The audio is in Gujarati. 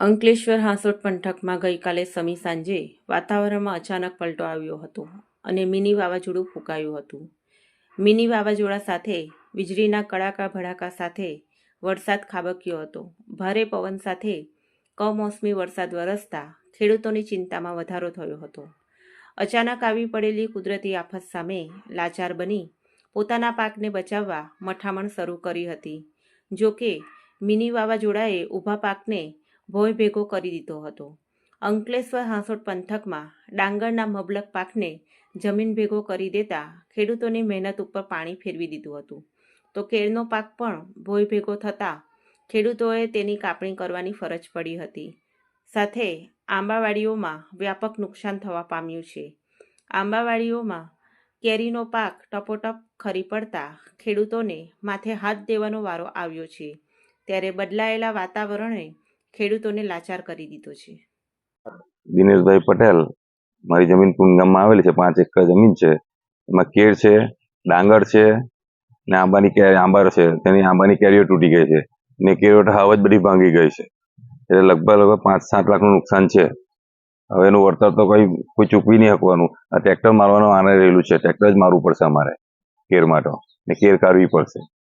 અંકલેશ્વર હાંસોટ પંથકમાં ગઈકાલે સમી સાંજે વાતાવરણમાં અચાનક પલટો આવ્યો હતો અને મિની વાવાઝોડું ફૂંકાયું હતું. મિની વાવાઝોડા સાથે, વીજળીના કડાકા ભડાકા સાથે વરસાદ ખાબક્યો હતો. ભારે પવન સાથે કમોસમી વરસાદ વરસતા ખેડૂતોની ચિંતામાં વધારો થયો હતો. અચાનક આવી પડેલી કુદરતી આફત સામે લાચાર બની પોતાના પાકને બચાવવા મઠામણ શરૂ કરી હતી. જોકે મિની વાવાઝોડાએ ઊભા પાકને ભોય ભેગો કરી દીધો હતો. અંકલેશ્વર હાંસોટ પંથકમાં ડાંગરના મબલક પાકને જમીન ભેગો કરી દેતા ખેડૂતોની મહેનત ઉપર પાણી ફેરવી દીધું હતું. તો કેળનો પાક પણ ભોય ભેગો થતાં ખેડૂતોએ તેની કાપણી કરવાની ફરજ પડી હતી. સાથે આંબાવાડીઓમાં વ્યાપક નુકસાન થવા પામ્યું છે. આંબાવાડીઓમાં કેરીનો પાક ટપોટપ ખરી પડતા ખેડૂતોને માથે હાથ દેવાનો વારો આવ્યો છે. ત્યારે બદલાયેલા વાતાવરણે ખેડૂતોને લાચાર કરી દીધો છે. દિનેશભાઈ પટેલ, મારી જમીન ગામમાં આવેલી છે, પાંચ એકર જમીન છે. એમાં કેળ છે, ડાંગર છે, ને આંબાની કે આંબા છે, તેની આંબાની કેરીઓ તૂટી ગઈ છે. ને કેરીઓ હાવ જ બધી ભાંગી ગઈ છે. એટલે લગભગ લગભગ પાંચ સાત લાખનું નુકસાન છે. હવે એનું વળતર તો કઈ કોઈ ચૂકવી નહીં શકવાનું. આ ટ્રેક્ટર મારવાનું આને રહેલું છે, ટ્રેક્ટર જ મારવું પડશે અમારે, કેર માટે. ને કેર કાઢવી પડશે.